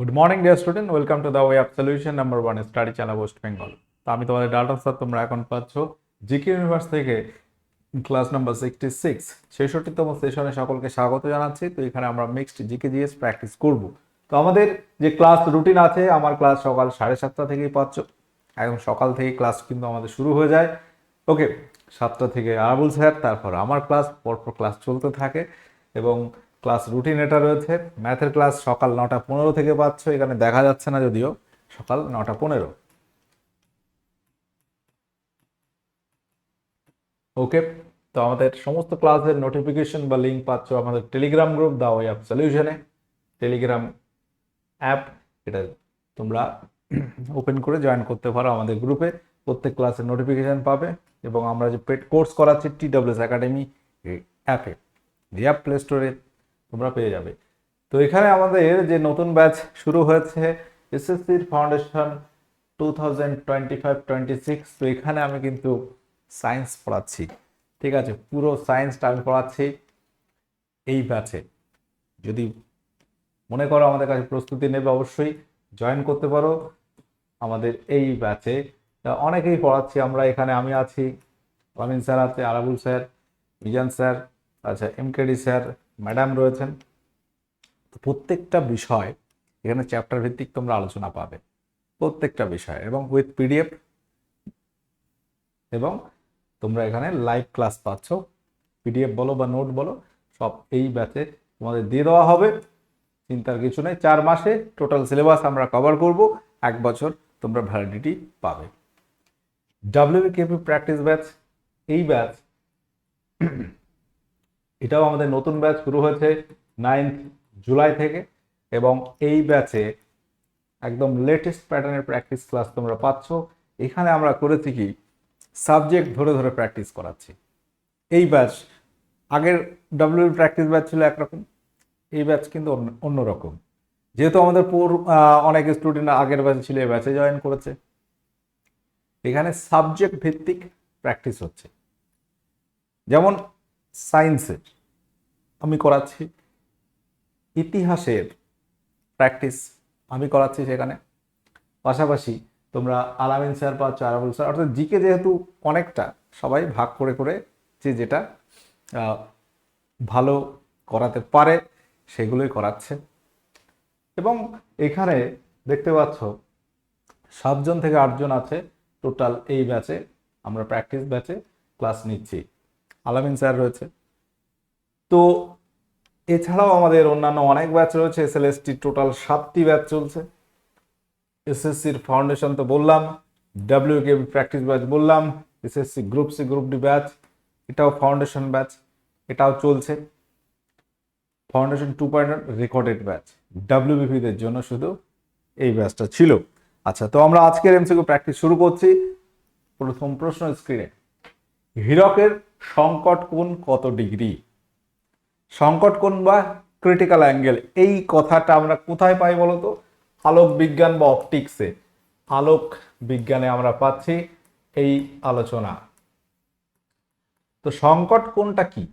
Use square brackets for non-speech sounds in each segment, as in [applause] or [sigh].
Good morning dear student welcome to the way of solution number one study channel West Bengal তো আমি তোমাদের data sir তোমরা এখন পাচ্ছ জিকে ইউনিভার্স থেকে ক্লাস নাম্বার সিক্সটি সিক্স ছেষট্টিতম সেশনে সকলকে স্বাগত জানাচ্ছি। তো এখানে আমরা মিক্সড জিকে জিএস প্র্যাকটিস করব। তো আমাদের যে ক্লাস রুটিন আছে, আমার ক্লাস সকাল সাড়ে সাতটা থেকেই পাচ্ছ। একদম সকাল থেকেই ক্লাস কিন্তু আমাদের শুরু হয়ে যায়। ওকে সাতটা থেকে আরাবুল স্যার, তারপর আমার ক্লাস পরপর ক্লাস চলতে থাকে এবং ক্লাস রুটিন এটা রয়েছে। ম্যাথের ক্লাস সকাল নটা পনেরো থেকে পাচ্ছ, এখানে দেখা যাচ্ছে না যদিও, সকাল নটা পনেরো। ওকে তো আমাদের সমস্ত ক্লাসের নোটিফিকেশন বা লিঙ্ক পাচ্ছ আমাদের Telegram group the way of সলিউশনে Telegram app এটা তোমরা ওপেন করে জয়েন করতে পারো আমাদের গ্রুপে প্রত্যেক ক্লাসের নোটিফিকেশন পাবে এবং আমরা যে পেড কোর্স করাচ্ছি টি ডাব্লিউএস একাডেমি অ্যাপে যে অ্যাপ প্লে স্টোরে তোমরা পেয়ে যাবে। তো এখানে আমাদের যে নতুন ব্যাচ শুরু হয়েছে এসএসসির foundation two thousand twenty five twenty six তো এখানে আমি কিন্তু সায়েন্স পড়াচ্ছি। ঠিক আছে, পুরো সায়েন্সটা আমি পড়াচ্ছি এই ব্যাচে। যদি মনে করো আমাদের কাছে প্রস্তুতি নেবে, অবশ্যই জয়েন করতে পারো। আমাদের এই ব্যাচে অনেকেই পড়াচ্ছি, আমরা এখানে আমি আছি আমিন স্যার আছে, আরাবুল স্যার, মিজান স্যার আচ্ছা এমকেডি স্যার ম্যাডাম রয়েছেন। প্রত্যেকটা বিষয়, এখানে চ্যাপ্টার ভিত্তিক তোমরা আলোচনা পাবে। প্রত্যেকটা বিষয় এবং উইথ পিডিএফ এবং তোমরা এখানে লাইভ ক্লাস পাচ্ছ। পিডিএফ বলো বা নোট বলো, সব এই ব্যাচে তোমাদের দিয়ে দেওয়া হবে। চিন্তার কিছু নেই, চার মাসে টোটাল সিলেবাস আমরা কভার করব, এক বছর তোমরা ভ্যালিডিটি পাবে। ডাব্লিউকেপি প্র্যাকটিস ব্যাচ এই ব্যাচ এটাও আমাদের নতুন ব্যাচ শুরু হয়েছে নাইন্থ জুলাই থেকে এবং এই ব্যাচে একদম লেটেস্ট প্যাটার্নের প্র্যাকটিস ক্লাস তোমরা পাচ্ছ। এখানে আমরা করেছি কি? সাবজেক্ট ধরে ধরে প্র্যাকটিস করাচ্ছি। এই ব্যাচ আগের ডাব্লিউ প্র্যাকটিস ব্যাচ ছিল একরকম, এই ব্যাচ কিন্তু অন্য, অন্যরকম। যেহেতু আমাদের পুর অনেক স্টুডেন্ট আগের ব্যাচে ছিল, এই ব্যাচে জয়েন করেছে। এখানে সাবজেক্ট ভিত্তিক প্র্যাকটিস হচ্ছে। যেমন সায়েন্সের আমি করাচ্ছি। ইতিহাসের প্র্যাকটিস আমি করাচ্ছি সেখানে। পাশাপাশি তোমরা আলামিন স্যার বা আরাবুল স্যার অর্থাৎ জিকে যেহেতু অনেকটা, সবাই ভাগ করে করে যে যেটা ভালো করাতে পারে, সেগুলোই করাচ্ছে। এবং এখানে দেখতে পাচ্ছ, সাতজন থেকে আটজন আছে টোটাল এই ব্যাচে আমরা প্র্যাকটিস ব্যাচে ক্লাস নিচ্ছি। আলামিন স্যার রয়েছে। তো এছাড়াও আমাদের অন্যান্য অনেক ব্যাচ রয়েছে এসএলএসটি টোটাল সাতটি ব্যাচ চলছে। এসএসসির ফাউন্ডেশন তো বললাম ডাব্লিউ কে প্র্যাকটিস ব্যাচ বললাম SSC group C group D batch এটাও ফাউন্ডেশন ব্যাচ এটাও চলছে। Foundation two point recorded batch ডাব্লিউবিপিদের জন্য শুধু এই ব্যাচটা ছিল। আচ্ছা তো আমরা আজকের এমসিকিউ প্র্যাকটিস শুরু করছি। প্রথম প্রশ্ন স্ক্রিনে হীরকের সংকট কোণ কত ডিগ্রি সংকট কোণ বা ক্রিটিক্যাল অ্যাঙ্গেল এই কথাটা আমরা কোথায় পাই বলতো? আলোক বিজ্ঞান বা অপটিক্সে আলোক বিজ্ঞানে আমরা পাচ্ছি এই আলোচনা। তো সংকট কোণটা কি?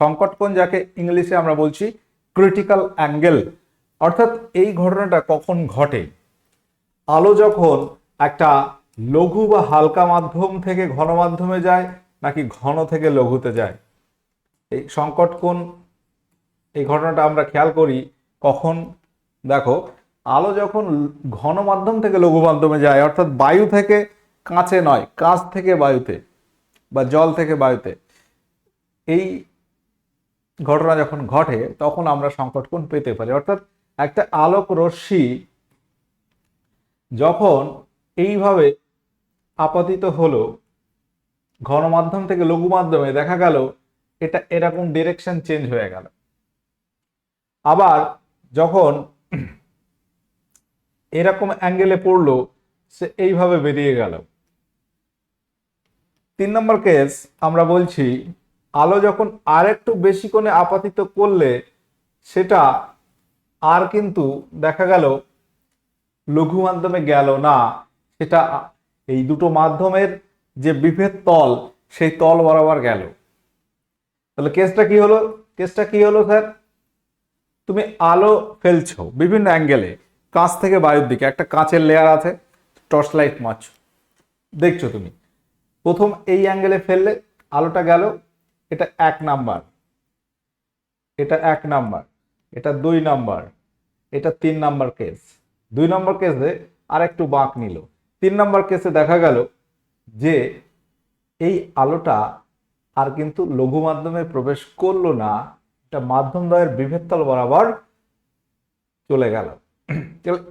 সংকট কোণ যাকে ইংলিশে আমরা বলছি ক্রিটিক্যাল অ্যাঙ্গেল অর্থাৎ এই ঘটনাটা কখন ঘটে? আলো যখন একটা লঘু বা হালকা মাধ্যম থেকে ঘন মাধ্যমে যায়, নাকি ঘন থেকে লঘুতে যায়? এই সংকট কোণ, এই ঘটনাটা আমরা খেয়াল করি কখন? দেখো, আলো যখন ঘন মাধ্যম থেকে লঘু মাধ্যমে যায়, অর্থাৎ বায়ু থেকে কাঁচে নয়, কাঁচ থেকে বায়ুতে বা জল থেকে বায়ুতে, এই ঘটনা যখন ঘটে, তখন আমরা সংকট কোণ পেতে পারি। অর্থাৎ একটা আলোক রশ্মি যখন এইভাবে আপাতিত হলো, ঘন মাধ্যম থেকে লঘু মাধ্যমে দেখা গেল এটা এরকম ডিরেকশন চেঞ্জ হয়ে গেল। আবার যখন এরকম অ্যাঙ্গেলে পড়ল, সে এইভাবে বেরিয়ে গেল। তিন নম্বর কেস আমরা বলছি, আলো যখন আর একটু বেশি কোণে আপাতিত করলে, সেটা আর কিন্তু দেখা গেল লঘু মাধ্যমে গেল না। সেটা এই দুটো মাধ্যমের যে বিভেদ তল, সেই তল বরাবর গেল। তাহলে কেসটা কি হলো? কেসটা কি হলো স্যার? তুমি আলো ফেলছো বিভিন্ন অ্যাঙ্গেলে কাঁচ থেকে বায়ুর দিকে। একটা কাঁচের লেয়ার আছে টর্চ লাইট মারছ। দেখছ তুমি? প্রথম এই অ্যাঙ্গেলে ফেললে আলোটা গেল, এটা এক নাম্বার এটা এক নাম্বার এটা দুই নাম্বার এটা তিন নাম্বার কেস দুই নম্বর কেসে আর একটু বাঁক নিল। তিন নম্বর কেসে দেখা গেল যে এই আলোটা আর কিন্তু লঘু মাধ্যমে প্রবেশ করল না, এটা মাধ্যম দ্বয়ের বিভেদতল বরাবর চলে গেল।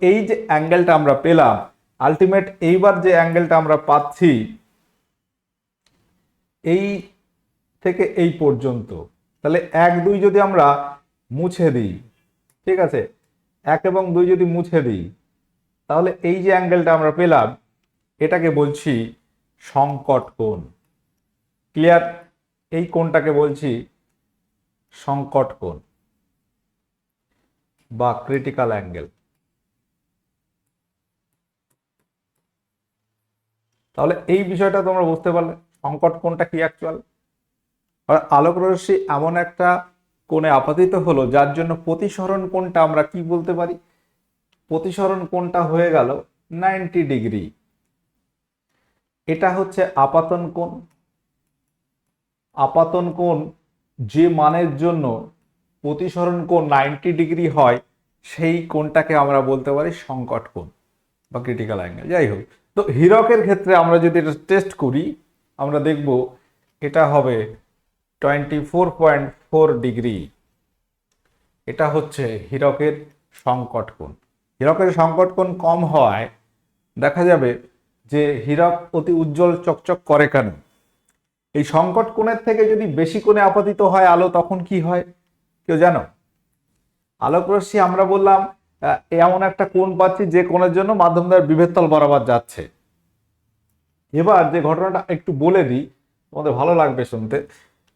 এই যে অ্যাঙ্গেলটা আমরা পেলাম আলটিমেট এইবার যে অ্যাঙ্গেলটা আমরা পাচ্ছি, এই থেকে এই পর্যন্ত। তাহলে এক দুই যদি আমরা মুছে দিই, ঠিক আছে? এক এবং দুই যদি মুছে দিই, তাহলে এই যে অ্যাঙ্গেলটা আমরা পেলাম, এটাকে বলছি সংকট কোণ। ক্লিয়ার এই কোণটাকে বলছি সংকট কোণ বা ক্রিটিক্যাল অ্যাঙ্গেল তাহলে এই বিষয়টা তোমরা বুঝতে পারলে, সংকট কোণটা কি অ্যাকচুয়াল আলোক রশ্মি এমন একটা কোণে আপাতিত হলো, যার জন্য প্রতিসরণ কোণটা আমরা কি বলতে পারি? প্রতিসরণ কোণটা হয়ে গেল নাইনটি ডিগ্রি এটা হচ্ছে আপাতন কোণ। আপাতন কোণ যে মানের জন্য প্রতিসরণ কোণ নাইনটি ডিগ্রি হয়, সেই কোণটাকে আমরা বলতে পারি সংকট কোণ বা ক্রিটিক্যাল অ্যাঙ্গেল যাই হোক, তো হীরকের ক্ষেত্রে আমরা যদি এটা টেস্ট করি, আমরা দেখব এটা হবে twenty four point four degree এটা হচ্ছে হীরকের সংকট কোণ। হীরকের সংকট কোণ কম হওয়ায় দেখা যাবে যে হীরক অতি উজ্জ্বল চকচক করে কেন? এই সংকট কোণের থেকে যদি বেশি কোণে আপাতিত হয় আলো, তখন কি হয়? কেউ জানো? আলোক রশ্মি আমরা বললাম এমন একটা কোণ পাচ্ছি যে কোণের জন্য মাধ্যম দ্বারা বিভেদতল বরাবর যাচ্ছে। এবার যে ঘটনাটা একটু বলে দিই, তোমাদের ভালো লাগবে শুনতে।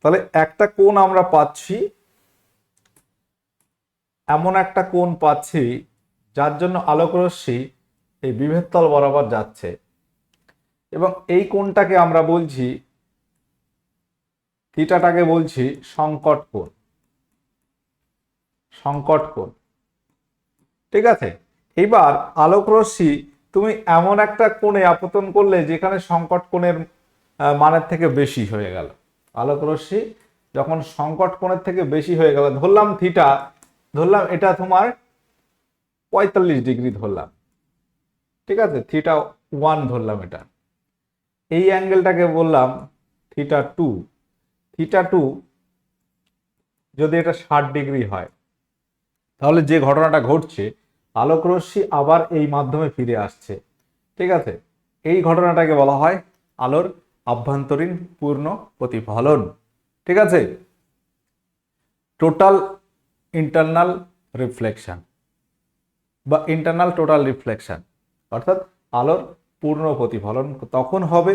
তাহলে একটা কোণ আমরা পাচ্ছি, এমন একটা কোণ পাচ্ছি যার জন্য আলোক রশ্মি এই বিভেদতল বরাবর যাচ্ছে। এবং এই কোণটাকে আমরা বলছি থিটাটাকে বলছি সংকট কোণ সংকট কোণ ঠিক আছে? এবার আলোক রশ্মি তুমি এমন একটা কোণে আপতন করলে যেখানে সংকট কোণের মানের থেকে বেশি হয়ে গেল। আলোক রশ্মি যখন সংকট কোণের থেকে বেশি হয়ে গেল, ধরলাম থিটা, ধরলাম এটা তোমার পঁয়তাল্লিশ ডিগ্রি ধরলাম। ঠিক আছে? থিটা ওয়ান ধরলাম এটা। এই অ্যাঙ্গেলটাকে বললাম থিটা টু। থিটা টু যদি এটা ষাট ডিগ্রি হয়, তাহলে যে ঘটনাটা ঘটছে আলোক রশ্মি আবার এই মাধ্যমে ফিরে আসছে। ঠিক আছে? এই ঘটনাটাকে বলা হয় আলোর আভ্যন্তরীণ পূর্ণ প্রতিফলন। ঠিক আছে? টোটাল ইন্টারনাল রিফ্লেকশন বা ইন্টারনাল টোটাল রিফ্লেকশন অর্থাৎ আলোর পূর্ণ প্রতিফলন তখন হবে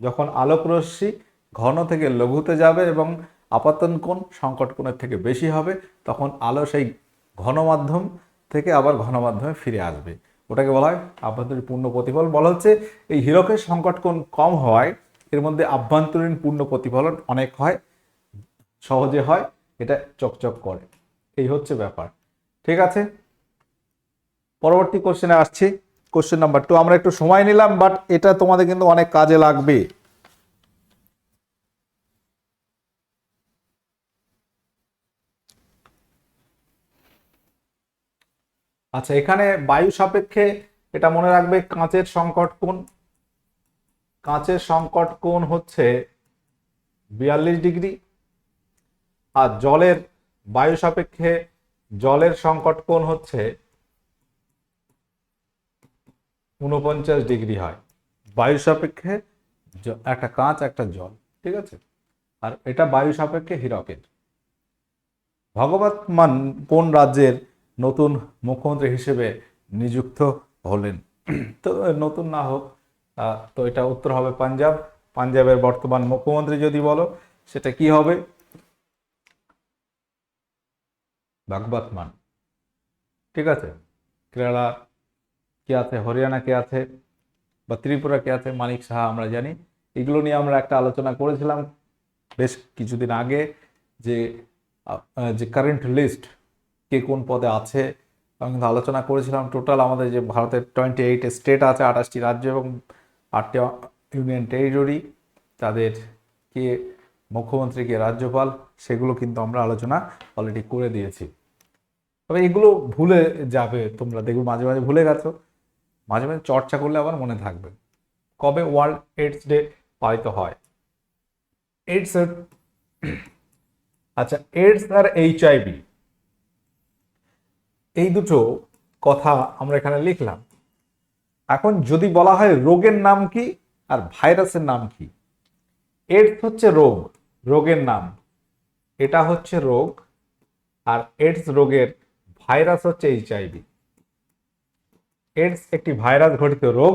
যখন আলোক রশ্মি ঘন থেকে লঘুতে যাবে এবং আপাতন কোণ সংকট কোণের থেকে বেশি হবে, তখন আলো সেই ঘন মাধ্যম থেকে আবার ঘন মাধ্যমে ফিরে আসবে। ওটাকে বলা হয় আভ্যন্তরীণ পূর্ণ প্রতিফলন। বলা হচ্ছে এই হীরকের সংকট কোণ কম হওয়ায় এর মধ্যে আভ্যন্তরীণ পূর্ণ প্রতিফলন অনেক হয়, সহজে হয়, এটা চকচক করে। এই হচ্ছে ব্যাপার। ঠিক আছে? পরবর্তী কোশ্চেনে আসছি। কোশ্চেন নাম্বার টু আমরা একটু সময় নিলাম বাট এটা তোমাদের কিন্তু অনেক কাজে লাগবে। আচ্ছা এখানে বায়ু সাপেক্ষে এটা মনে রাখবে কাঁচের সংকট কোণ। কাঁচের সংকট কোণ হচ্ছে বিয়াল্লিশ ডিগ্রি। আর জলের, বায়ু সাপেক্ষে জলের সংকট কোণ হচ্ছে উনপঞ্চাশ ডিগ্রি হয়। বায়ু সাপেক্ষে একটা কাঁচ, একটা জল, ঠিক আছে? আর এটা বায়ু সাপেক্ষে হীরকের। ভগবত মান কোন রাজ্যের নতুন মুখ্যমন্ত্রী হিসেবে নিযুক্ত হলেন। তো নতুন না হোক তো এটা উত্তর হবে পাঞ্জাব। পাঞ্জাবের বর্তমান মুখ্যমন্ত্রী যদি বলো, সেটা কি হবে? ভাগবত মান। ঠিক আছে? কেরালা কে আছে? হরিয়ানা কে আছে? বা ত্রিপুরা কে আছে? মানিক সাহা আমরা জানি। এগুলো নিয়ে আমরা একটা আলোচনা করেছিলাম বেশ কিছুদিন আগে যে যে কারেন্ট লিস্ট কে কোন পদে আছে? আমি কিন্তু আলোচনা করেছিলাম। টোটাল আমাদের যে ভারতের টোয়েন্টি এইট স্টেট আছে, আঠাশটি রাজ্য এবং আটটি ইউনিয়ন টেরিটরি তাদের কে মুখ্যমন্ত্রী, কে রাজ্যপাল, সেগুলো কিন্তু আমরা আলোচনা অলরেডি করে দিয়েছি। তবে এগুলো ভুলে যাবে তোমরা। দেখবে মাঝে মাঝে ভুলে গেছো। মাঝে মাঝে চর্চা করলে আবার মনে থাকবে। কবে ওয়ার্ল্ড এইডস ডে পালিত হয়? এইডস আচ্ছা এইডস আর এইচ এইচআইভি এই দুটো কথা আমরা এখানে লিখলাম। এখন যদি বলা হয় রোগের নাম কি আর ভাইরাসের নাম কি? এডস হচ্ছে রোগ, রোগের নাম। এটা হচ্ছে রোগ আর এডস রোগের ভাইরাস হচ্ছে এইচআইভি এডস একটি ভাইরাস ঘটিত রোগ,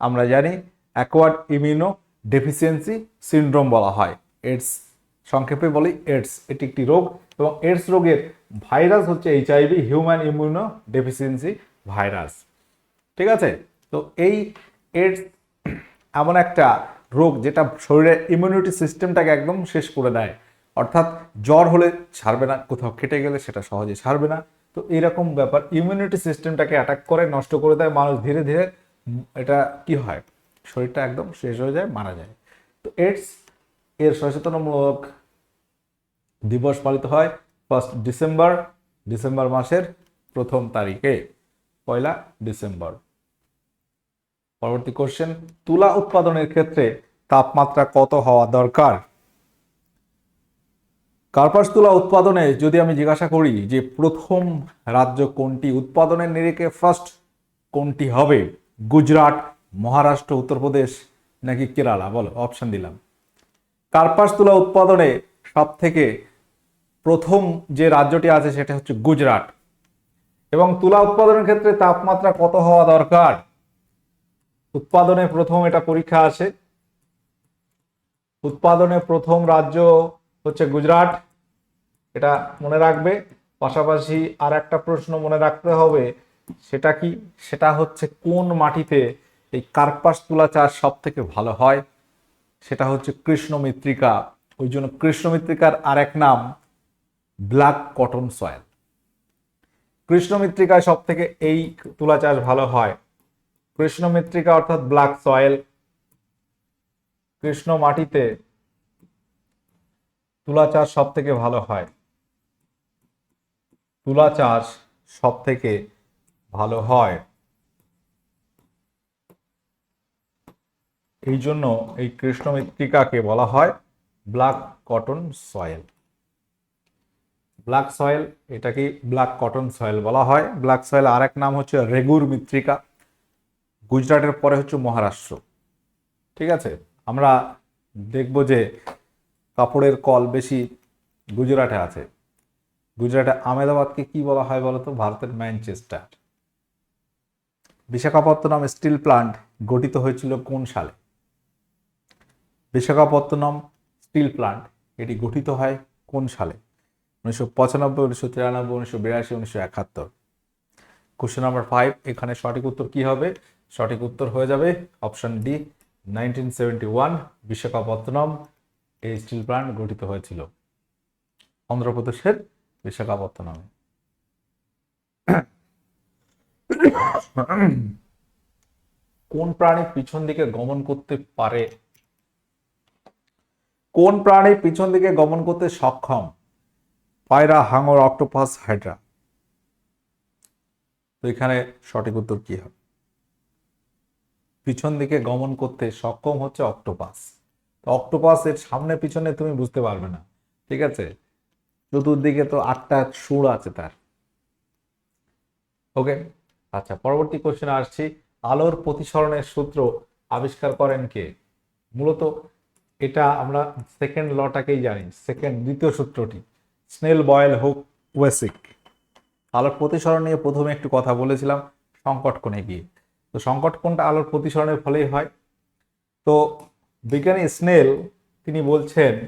আমরা জানি, অ্যাকোয়ার্ড ইমিউনো ডেফিসিয়েন্সি সিনড্রোম বলা হয়। এডস, সংক্ষেপে বলি, এডস। এটি একটি রোগ এবং এইডস রোগের ভাইরাস হচ্ছে HIV human immuno deficiency virus. ঠিক আছে? তো এই এইডস এমন একটা রোগ যেটা শরীরের ইমিউনিটি সিস্টেমটাকে একদম শেষ করে দেয়। অর্থাৎ জ্বর হলে ছাড়বে না, কোথাও কেটে গেলে সেটা সহজে ছাড়বে না। তো এইরকম ব্যাপার ইমিউনিটি সিস্টেমটাকে অ্যাটাক করে, নষ্ট করে দেয়, মানুষ ধীরে ধীরে এটা কি হয়? শরীরটা একদম শেষ হয়ে যায়, মারা যায়। তো এইডস এর সচেতনমূলক দিবস পালিত হয় ফার্স্ট ডিসেম্বর ডিসেম্বর মাসের প্রথম তারিখে, পয়লা ডিসেম্বর পরবর্তী কোশ্চেন তুলা উৎপাদনের ক্ষেত্রে তাপমাত্রা কত হওয়া দরকার? কার্পাস তুলা উৎপাদনে যদি আমি জিজ্ঞাসা করি যে প্রথম রাজ্য কোনটি, উৎপাদনের নিরিখে ফার্স্ট কোনটি হবে? গুজরাট, মহারাষ্ট্র, উত্তরপ্রদেশ নাকি কেরালা? বলো অপশন দিলাম। কার্পাস তুলা উৎপাদনে সব থেকে প্রথম যে রাজ্যটি আছে সেটা হচ্ছে গুজরাট। এবং তুলা উৎপাদনের ক্ষেত্রে তাপমাত্রা কত হওয়া দরকার? উৎপাদনে প্রথম এটা পরীক্ষা আসে উৎপাদনে প্রথম রাজ্য হচ্ছে গুজরাট। এটা মনে রাখবে। পাশাপাশি আর একটা প্রশ্ন মনে রাখতে হবে, সেটা কি? সেটা হচ্ছে কোন মাটিতে এই কার্পাস তুলা চাষ সব থেকে ভালো হয়? সেটা হচ্ছে কৃষ্ণ মৃত্তিকা ওই জন্য কৃষ্ণ মৃত্তিকার এক নাম ব্ল্যাক কটন সয়েল। কৃষ্ণ মৃত্তিকায় সব থেকে এই তুলা চাষ ভালো হয়? কৃষ্ণ মৃত্তিকা অর্থাৎ ব্ল্যাক সয়েল। কৃষ্ণ মাটিতে তুলা চাষ সব থেকে ভালো হয়? তুলা চাষ সব থেকে ভালো হয়? এই জন্য এই কৃষ্ণ মৃত্তিকাকে বলা হয় black cotton soil. Black soil এটাকে ব্ল্যাক কটন সয়েল বলা হয়। ব্ল্যাক সয়েল আর এক নাম হচ্ছে রেগুর মৃত্তিকা। গুজরাটের পরে হচ্ছে মহারাষ্ট্র। ঠিক আছে? আমরা দেখব যে কাপড়ের কল বেশি গুজরাটে আছে। গুজরাটে আহমেদাবাদকে কি বলা হয় বলতো? ভারতের ম্যানচেস্টার। বিশাখাপত্তনম স্টিল প্লান্ট গঠিত হয়েছিল কোন সালে? বিশাখাপত্তনম স্টিল প্লান্ট এটি গঠিত হয় কোন সালে? উনিশশো পঁচানব্বই, উনিশশো তিরানব্বই, উনিশশো বিরাশি, উনিশশো একাত্তর। কোশ্চেন নাম্বার ফাইভ এখানে সঠিক উত্তর কি হবে? সঠিক উত্তর হয়ে যাবে option D nineteen seventy one Visakhapatnam, এই স্টিল প্লান্ট গঠিত হয়েছিল। অন্ধ্রপ্রদেশের বিশাখাপত্তনমে। কোন প্রাণী পিছন দিকে গমন করতে পারে? কোন প্রাণী পিছন দিকে গমন করতে সক্ষম? পায়রা, হাঙর, অক্টোপাস, হাইড্রা। তো এখানে সঠিক উত্তর কি হবে? পিছন দিকে গমন করতে সক্ষম হচ্ছে অক্টোপাস। অক্টোপাস এর সামনে পিছনে তুমি বুঝতে পারবে না, ঠিক আছে? চতুর্দিকে তো আটটা সুর আছে তার। ওকে আচ্ছা পরবর্তী কোশ্চেনে আসছি। আলোর প্রতিসরণের সূত্র আবিষ্কার করেন কে? মূলত এটা আমরা সেকেন্ড লটাকেই জানি সেকেন্ড দ্বিতীয় সূত্রটি। স্নেল বয়েল হোক, ওয়েসিক। আলোর প্রতিসরণ নিয়ে প্রথমে একটু কথা বলেছিলাম, সংকট কোণে গিয়ে। তো সংকট কোণটা আলোর প্রতিসরণের ফলেই হয়। তো বিজ্ঞানী স্নেল, তিনি বলছেন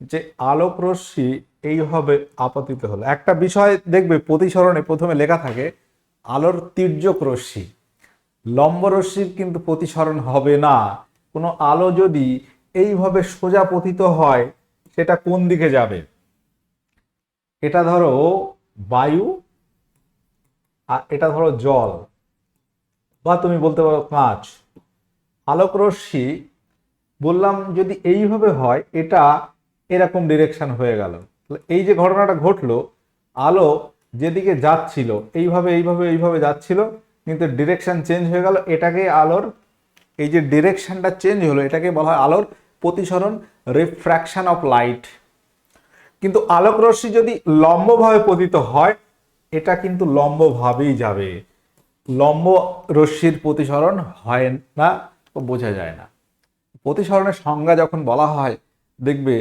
যে আলোক রশ্মি এইভাবে আপতিত হলো। একটা বিষয় দেখবে, প্রতিসরণে প্রথমে লেখা থাকে, আলোর তির্যক রশ্মি। লম্ব রশ্মির কিন্তু প্রতিসরণ হবে না। কোনো আলো যদি এইভাবে সোজা পতিত হয়, সেটা কোন দিকে যাবে? এটা ধরো বায়ু আর এটা ধরো জল বা তুমি বলতে পারো কাঁচ। আলোক রশ্মি, বললাম যদি এইভাবে হয়, এটা এরকম ডিরেকশন হয়ে গেল। এই যে ঘটনাটা ঘটলো, আলো যেদিকে যাচ্ছিল, এইভাবে এইভাবে এইভাবে যাচ্ছিল, কিন্তু ডিরেকশন চেঞ্জ হয়ে গেল। এটাকে আলোর, এই যে ডিরেকশনটা চেঞ্জ হলো, এটাকে বলা হয় আলোর প্রতিসরণ রিফ্র্যাকশন অফ লাইট কিন্তু আলোক রশ্মি যদি লম্বভাবে পতিত হয়, এটা কিন্তু লম্বভাবেই যাবে। লম্ব রশ্মির প্রতিসরণ হয় না বোঝা যায় না। প্রতিসরণের সংজ্ঞা যখন বলা হয়, দেখবে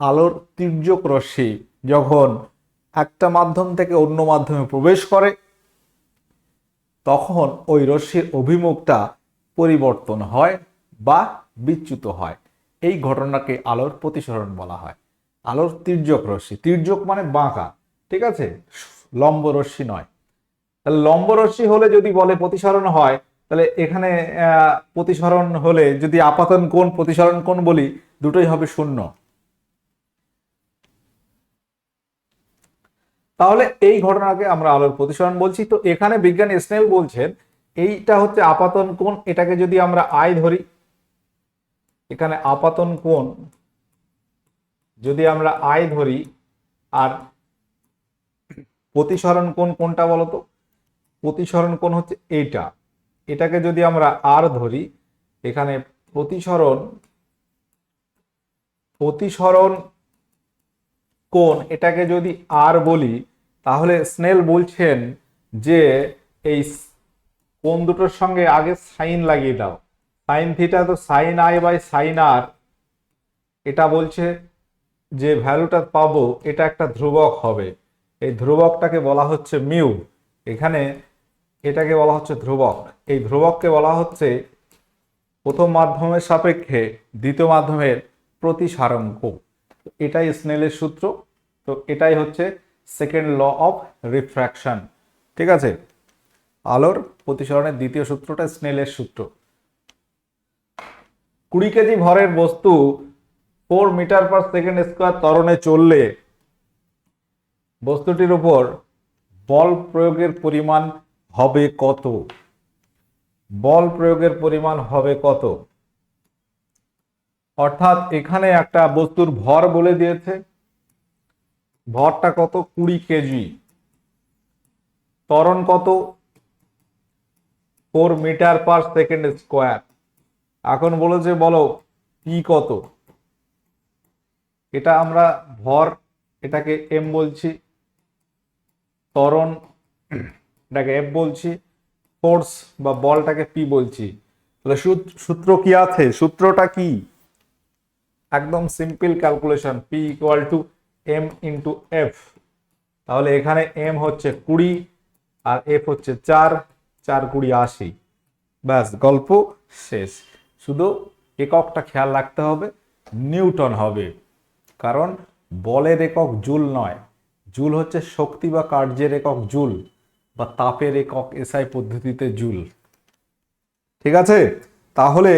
আলোর তির্যক রশ্মি যখন একটা মাধ্যম থেকে অন্য মাধ্যমে প্রবেশ করে, তখন ওই রশ্মির অভিমুখটা পরিবর্তন হয় বা বিচ্যুত হয়। এই ঘটনাকে আলোর প্রতিসরণ বলা হয়। আলোর তির্যক রশ্মি, তির্যক মানে বাঁকা, ঠিক আছে? লম্ব রশ্মি নয়। তাহলে লম্ব রশ্মি হলে যদি বলে প্রতিসরণ হয়, তাহলে এখানে প্রতিসরণ হলে যদি আপাতন কোণ, প্রতিসরণ কোণ বলি, দুটোই হবে শূন্য। তাহলে এই ঘটনাকে আমরা আলোর প্রতিসরণ বলছি। তো এখানে বিজ্ঞানী স্নেল বলছেন, এইটা হচ্ছে আপাতন কোণ, এটাকে যদি আমরা আয় ধরি, এখানে আপাতন কোণ যদি আমরা আয় ধরি, আর প্রতিসরণ কোণ কোনটা বলতো? প্রতিসরণ কোণ হচ্ছে এইটা। এটাকে যদি আমরা আর ধরি, এখানে প্রতিসরণ প্রতিসরণ কোণ, এটাকে যদি আর বলি, তাহলে স্নেল বলছেন যে এই কোন দুটোর সঙ্গে আগে সাইন লাগিয়ে দাও। সাইন থিটা তো sine I by sine R. এটা বলছে যে ভ্যালুটা পাবো, এটা একটা ধ্রুবক হবে। এই ধ্রুবকটাকে বলা হচ্ছে মিউ এখানে এটাকে বলা হচ্ছে ধ্রুবক। এই ধ্রুবককে বলা হচ্ছে প্রথম মাধ্যমের সাপেক্ষে দ্বিতীয় মাধ্যমের প্রতিসারাঙ্ক। এটাই স্নেলের সূত্র। তো এটাই হচ্ছে সেকেন্ড ল অফ রিফ্র্যাকশন ঠিক আছে? আলোর প্রতিসরণের দ্বিতীয় সূত্রটা স্নেলের সূত্র। কুড়ি কেজি ভরের বস্তু four metre per second square ত্বরণে চললে বস্তুটির উপর বল প্রয়োগের পরিমাণ হবে কত? বল প্রয়োগের পরিমাণ হবে কত? অর্থাৎ এখানে একটা বস্তুর ভর বলে দিয়েছে। ভরটা কত? কুড়ি কেজি। ত্বরণ কত? Four metre per second square. এখন বলেছে, বলো পি কত? এটা আমরা ভর এটাকে এম বলছি। ত্বরণ এটাকে এফ বলছি। ফোর্স বা বলটাকে পি বলছি। তাহলে সূত্র কি আছে? সূত্রটা কি? একদম simple calculation P equal to M into F তাহলে এখানে এম হচ্ছে কুড়ি আর এফ হচ্ছে চার চার কুড়ি আশি। ব্যাস গল্প শেষ। শুধু এককটা খেয়াল রাখতে হবে নিউটন হবে। কারণ বলের একক জুল নয়। জুল হচ্ছে শক্তি বা কার্যের একক জুল বা তাপের একক এসআই পদ্ধতিতে জুল। ঠিক আছে? তাহলে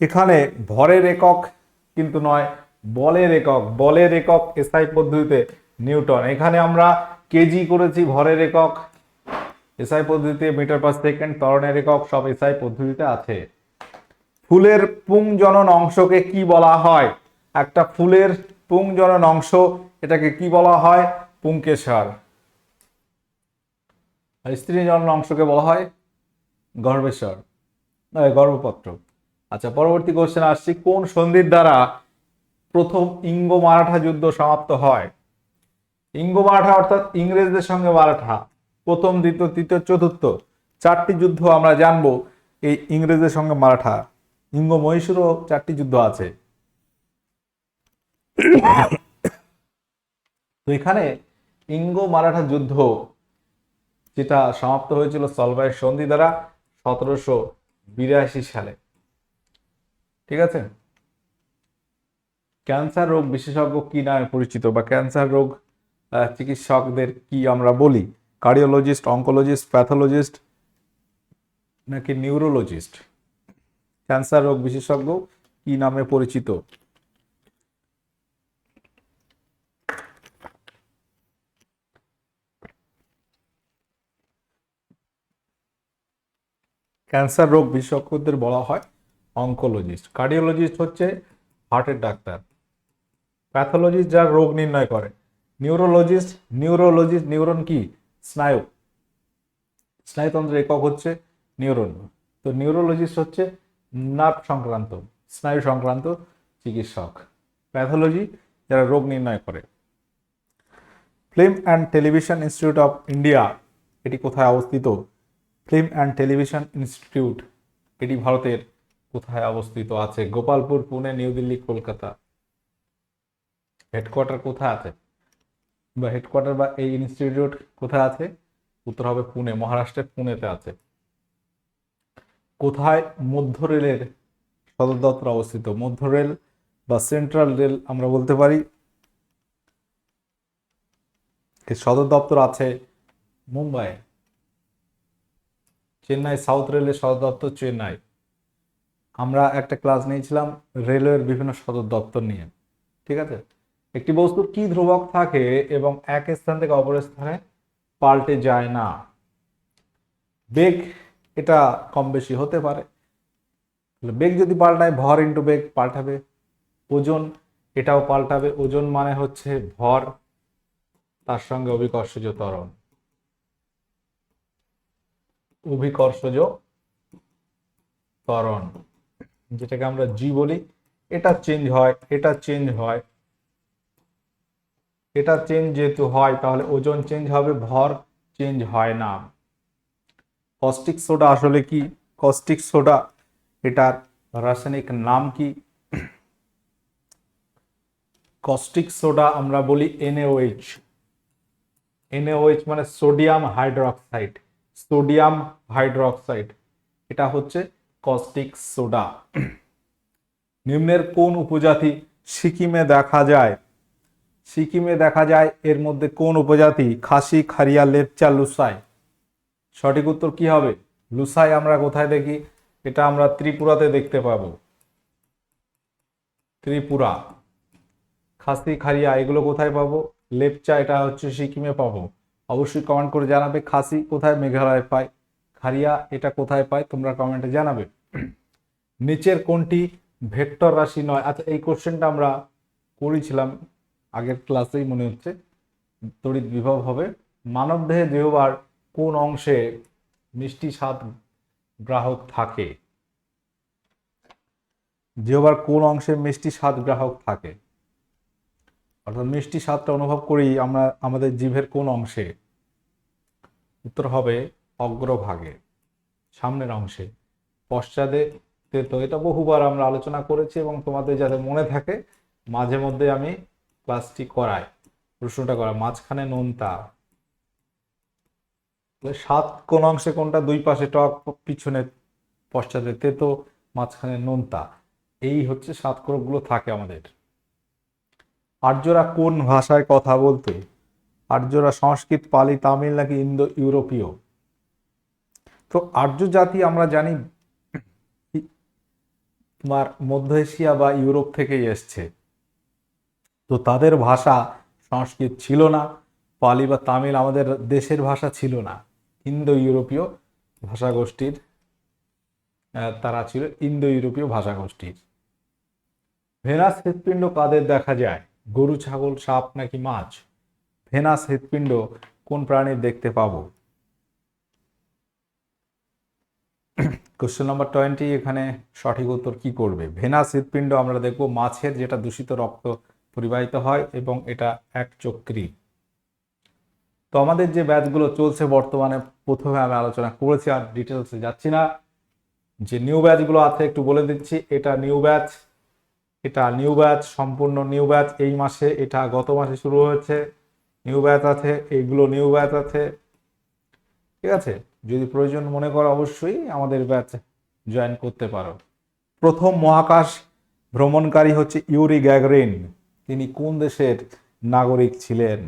এখানে ভরের একক কিন্তু নয়, বলের একক। বলের একক এসআই পদ্ধতিতে নিউটন। এখানে আমরা কেজি করেছি ভরের একক। এসআই পদ্ধতিতে মিটার পার সেকেন্ড, ত্বরণের একক সব এসআই পদ্ধতিতে আছে। ফুলের পুংজনন অংশকে কি বলা হয়? একটা ফুলের পুংজনন অংশ, এটাকে কি বলা হয়? পুংকেশর। আর স্ত্রী জনন অংশকে বলা হয় গর্ভেশ্বর গর্ভপত্র। আচ্ছা পরবর্তী কোশ্চেন আসছি, কোন সন্ধির দ্বারা প্রথম ইঙ্গ মারাঠা যুদ্ধ সমাপ্ত হয়? ইঙ্গ মারাঠা অর্থাৎ ইংরেজদের সঙ্গে মারাঠা, প্রথম, দ্বিতীয়, তৃতীয়, চতুর্থ, চারটি যুদ্ধ আমরা জানব এই ইংরেজদের সঙ্গে মারাঠা। ইঙ্গ মহীশূরও চারটি যুদ্ধ আছে। [coughs] তো এখানে ইঙ্গ মারাঠা যুদ্ধ, যেটা সমাপ্ত হয়েছিল সলভাইয়ের সন্ধি দ্বারা সতেরোশো বিরাশি সালে। ঠিক আছে? ক্যান্সার রোগ বিশেষজ্ঞ কি নামে পরিচিত বা ক্যান্সার রোগ চিকিৎসকদের কি আমরা বলি? কার্ডিওলজিস্ট, অঙ্কোলজিস্ট, প্যাথোলজিস্ট নাকি নিউরোলজিস্ট? ক্যান্সার রোগ বিশেষজ্ঞ কি নামে পরিচিত? ক্যান্সার রোগ বিশেষজ্ঞদের বলা হয় অঙ্কোলজিস্ট কার্ডিওলজিস্ট হচ্ছে হার্টের ডাক্তার। প্যাথোলজিস্ট যার রোগ নির্ণয় করে। নিউরোলজিস্ট নিউরোলজিস্ট নিউরন কি? স্নায়ু। স্নায়ুতন্ত্রের একক হচ্ছে নিউরন তো নিউরোলজিস্ট হচ্ছে নার্ভ সংক্রান্ত, স্নায়ু সংক্রান্ত চিকিৎসক। প্যাথোলজি যারা রোগ নির্ণয় করে। Film and Television Institute of India এটি কোথায় অবস্থিত? ফিল্ম অ্যান্ড টেলিভিশন ইনস্টিটিউট, এটি ভারতের কোথায় অবস্থিত আছে? গোপালপুর, পুনে, নিউ দিল্লি, কলকাতা। হেডকোয়ার্টার কোথায় আছে? বা হেডকোয়ার্টার বা এই ইনস্টিটিউট কোথায় আছে? উত্তর হবে পুনে, মহারাষ্ট্রের পুনেতে আছে। কোথায় মধ্য রেলের সদর দপ্তর অবস্থিত? মধ্য রেল বা সেন্ট্রাল রেল আমরা বলতে পারি। সদর দপ্তর আছে মুম্বাই চেন্নাই সাউথ রেলের সদর দপ্তর চেন্নাই। আমরা একটা ক্লাস নিয়েছিলাম রেলওয়ের বিভিন্ন সদর দপ্তর নিয়ে, ঠিক আছে? একটি বস্তুর কি ধ্রুবক থাকে এবং এক স্থান থেকে অপর স্থানে পাল্টে যায় না? বেগ এটা কম বেশি হতে পারে। বেগ যদি পাল্টায়, ভর ইন্টু বেগ পাল্টাবে। ওজন এটাও পাল্টাবে। ওজন মানে হচ্ছে ভর, তার সঙ্গে অভিকর্ষজ ত্বরণ। অভিকর্ষজ ত্বরণ, যেটাকে আমরা জি বলি। এটা চেঞ্জ হয়, এটা চেঞ্জ হয়। এটা চেঞ্জ যেহেতু হয়, তাহলে ওজন চেঞ্জ হবে, ভর চেঞ্জ হয় না। কস্টিক সোডা আসলে কি? কস্টিক সোডা এটার রাসায়নিক নাম কি? কস্টিক সোডা আমরা বলি এনএওএইচ এনএওএইচ মানে সোডিয়াম হাইড্রোক্সাইড সোডিয়াম হাইড্রোক্সাইড। এটা হচ্ছে কস্টিক সোডা। নিম্নের কোন উপজাতি সিকিমে দেখা যায়? সিকিমে দেখা যায় এর মধ্যে কোন উপজাতি? খাসি, খারিয়া, লেপচা, লুসাই। সঠিক উত্তর কি হবে? লুসাই আমরা কোথায় দেখি? এটা আমরা ত্রিপুরাতে দেখতে পাবো। ত্রিপুরা। খাসি, খারিয়া, এগুলো কোথায় পাবো? লেপচা, এটা হচ্ছে সিকিমে পাবো। অবশ্যই কমেন্ট করে জানাবে। খাসি কোথায় মেঘালয় পায়? খারিয়া এটা কোথায় পায়? তোমরা কমেন্টে জানাবে। নিচের কোনটি ভেক্টর রাশি নয়? আচ্ছা এই কোশ্চেনটা আমরা করেছিলাম আগের ক্লাসেই মনে হচ্ছে। তড়িৎ বিভব হবে। মানবদেহে দেহবার কোন অংশে মিষ্টি স্বাদ গ্রাহক থাকে? জিহবার কোন অংশে মিষ্টি স্বাদ গ্রাহক থাকে? অর্থাৎ মিষ্টি স্বাদটা অনুভব করি আমরা আমাদের জিভের কোন অংশে, উত্তর হবে অগ্রভাগে, সামনের অংশে। পশ্চাদে তো এটা বহুবার আমরা আলোচনা করেছি এবং তোমাদের যাতে মনে থাকে, মাঝে মধ্যে আমি ক্লাসটি করাই, প্রশ্নটা করা মাঝখানে নোনতা। সাত কোন অংশে, কোনটা? দুই পাশে টক, পিছনে পশ্চাতে তেতো মাঝখানে নোনতা। এই হচ্ছে সাতগুলো থাকে আমাদের। আর্যরা কোন ভাষায় কথা বলতো? আর্যরা সংস্কৃত, পালি, তামিল নাকি ইন্দো ইউরোপীয় তো আর্য জাতি আমরা জানি তোমার মধ্য এশিয়া বা ইউরোপ থেকেই এসছে। তো তাদের ভাষা সংস্কৃত ছিল না, পালি বা তামিল আমাদের দেশের ভাষা ছিল না। ইন্দো ইউরোপীয় ভাষাগোষ্ঠীর তারা ছিল ইন্দো ইউরোপীয় ভাষাগোষ্ঠীর। ভেনাস হৃৎপিণ্ড কাদের দেখা যায়? গরু, ছাগল, সাপ নাকি মাছ? ভেনাস হৃৎপিণ্ড কোন প্রাণীর দেখতে পাবো? কোশ্চেন নাম্বার টোয়েন্টি এখানে সঠিক উত্তর কি করবে? ভেনাস হৃৎপিণ্ড আমরা দেখব মাছের যেটা দূষিত রক্ত পরিবাহিত হয় এবং এটা এক চক্রী। তো আমাদের যে ব্যাচগুলো চলছে বর্তমানে, প্রথমে আমি আলোচনা করেছি আর ডিটেলসে যাচ্ছি না। যে নিউ ব্যাচগুলো আছে একটু বলে দিচ্ছি, এটা নিউ ব্যাচ এটা নিউ ব্যাচ সম্পূর্ণ নিউ ব্যাচ এই মাসে এটা গত মাসে শুরু হয়েছে নিউ ব্যাচ আছে, এইগুলো নিউ ব্যাচ আছে। ঠিক আছে? যদি প্রয়োজন মনে করো, অবশ্যই আমাদের ব্যাচ জয়েন করতে পারো। প্রথম মহাকাশ ভ্রমণকারী হচ্ছে ইউরি গ্যাগরিন। তিনি কোন দেশের নাগরিক ছিলেন?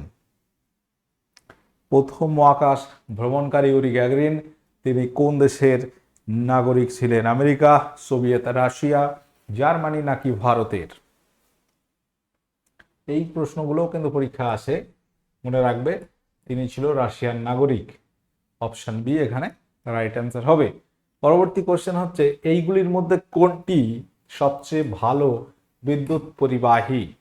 প্রথম মহাকাশ ভ্রমণকারী ইউরি গ্যাগরিন, তিনি কোন দেশের নাগরিক ছিলেন? আমেরিকা, সোভিয়েত রাশিয়া জার্মানি নাকি ভারতের? এই প্রশ্নগুলোও কিন্তু পরীক্ষা আসে। মনে রাখবে, তিনি ছিল রাশিয়ান নাগরিক। অপশন বি, এখানে রাইট অ্যান্সার হবে। পরবর্তী কোশ্চেন হচ্ছে, এইগুলির মধ্যে কোনটি সবচেয়ে ভালো বিদ্যুৎ পরিবাহী?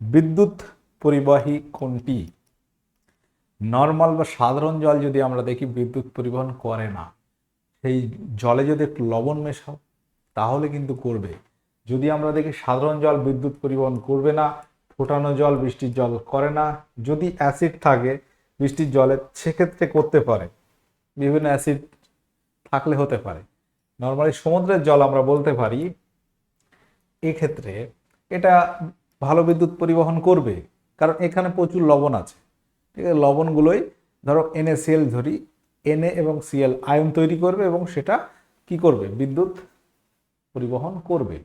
বিদ্যুৎ পরিবাহী কোনটি? নর্মাল বা সাধারণ জল যদি আমরা দেখি, বিদ্যুৎ পরিবহন করে না। সেই জলে যদি একটু লবণ মেশাও, তাহলে কিন্তু করবে। যদি আমরা দেখি সাধারণ জল বিদ্যুৎ পরিবহন করবে না, ফোটানো জল বৃষ্টির জল করে না, যদি অ্যাসিড থাকে বৃষ্টির জলে, সেক্ষেত্রে করতে পারে। বিভিন্ন অ্যাসিড থাকলে হতে পারে। নর্মালি সমুদ্রের জল আমরা বলতে পারি, এক্ষেত্রে এটা ভালো বিদ্যুৎ পরিবহন করবে। কারণ এখানে প্রচুর লবণ আছে। ঠিক আছে লবণগুলোই ধরো এনএসিএল ধরি এনএ এবং সিএল আয়ন তৈরি করবে এবং সেটা কি করবে? বিদ্যুৎ পরিবহন করবে।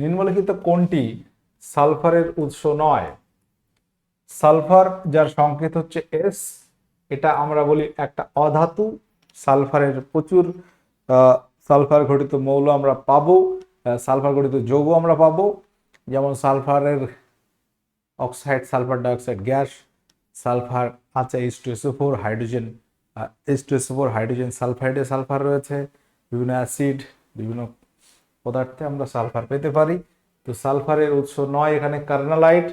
নিম্নলিখিত কোনটি? সালফারের উৎস নয়। সালফার যার সংকেত হচ্ছে এস এটা আমরা বলি একটা অধাতু। সালফারের প্রচুর সালফার ঘটিত মৌল আমরা পাবো সালফার ঘটিত যৌগ আমরা পাবো। যেমন সালফারের oxide, sulphur dioxide gas, sulphur আছে H two SO four hydrogen H two SO four hydrogen সালফাইডে sulphur রয়েছে, বিভিন্ন অ্যাসিড বিভিন্ন পদার্থে আমরা সালফার পেতে পারি। তো সালফারের উৎস নয় এখানে কার্নালাইট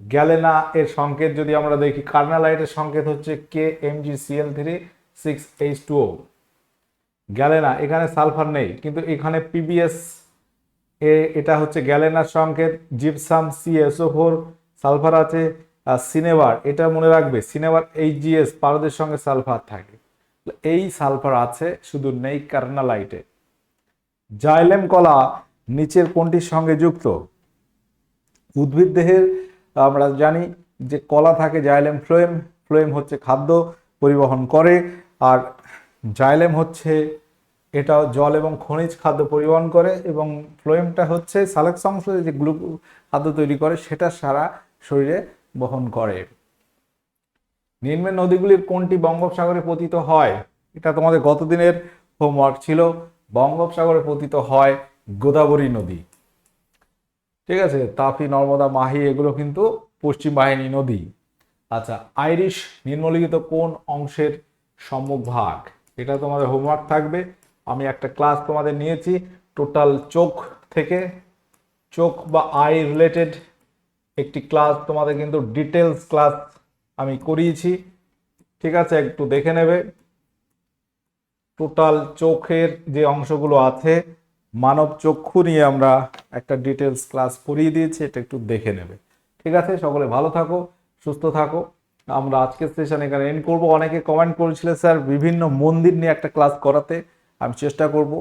গ্যালেনা এর সংকেত যদি আমরা দেখি কার্নালাইটের সংকেত হচ্ছে K M G CL three six H two O galena, এখানে সালফার নেই, কিন্তু এখানে পিবিএস এ এটা হচ্ছে গ্যালেনার সংকেত। জিপসাম সিএসও ফোর সালফার আছে সিনেবার এটা মনে রাখবে সিনেবার এইচজিএস পারদের সঙ্গে সালফার থাকে। এই সালফার আছে শুধু নেই কার্নালাইটে। জাইলেম কলা নিচের কোনটির সঙ্গে যুক্ত? উদ্ভিদ দেহের, আমরা জানি যে কলা থাকে জাইলেম ফ্লোয়েম ফ্লোয়েম হচ্ছে খাদ্য পরিবহন করে, আর জাইলেম হচ্ছে, এটা জল এবং খনিজ খাদ্য পরিবহন করে, এবং ফ্লোয়েমটা হচ্ছে সালেক অংশ যে গ্লু খাদ্য তৈরি করে, সেটা সারা শরীরে বহন করে। নিম্নের নদীগুলির কোনটি বঙ্গোপসাগরে পতিত হয়? এটা তোমাদের গতদিনের হোমওয়ার্ক ছিল। বঙ্গোপসাগরে পতিত হয় গোদাবরী নদী। ঠিক আছে? তাপি নর্মদা, মাহি, এগুলো কিন্তু পশ্চিম বাহিনী নদী। আচ্ছা আইরিশ নিম্নলিখিত কোন অংশের সম্মুখ ভাগ এটা তোমাদের হোমওয়ার্ক থাকবে। আমি একটা ক্লাস তোমাদের নিয়েছি। টোটাল চোখ থেকে, চোখ বা আই রিলেটেড একটি ক্লাস তোমাদের কিন্তু ডিটেলস ক্লাস আমি করিয়েছি। ঠিক আছে, একটু দেখে নেবে। টোটাল চোখের যে অংশগুলো আছে, মানব চক্ষু নিয়ে আমরা একটা ডিটেলস ক্লাস করিয়ে দিয়েছি, এটা একটু দেখে নেবে। ঠিক আছে, সকলে ভালো থাকো, সুস্থ থাকো। আমরা আজকের সেশন এখানে এন্ড করব। অনেকে কমেন্ট করেছিল, স্যার, বিভিন্ন মন্দির নিয়ে একটা ক্লাস করাতে আমি চেষ্টা করব।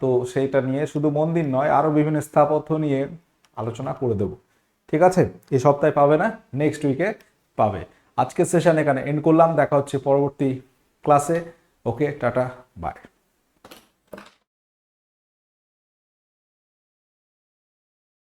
তো সেইটা নিয়ে শুধু মন্দির নয় আরও বিভিন্ন স্থাপত্য নিয়ে আলোচনা করে দেব। ঠিক আছে? এই সপ্তাহে পাবে না নেক্সট উইকে পাবে। আজকের সেশন এখানে এন্ড করলাম, দেখা হচ্ছে পরবর্তী ক্লাসে ওকে টাটা বাই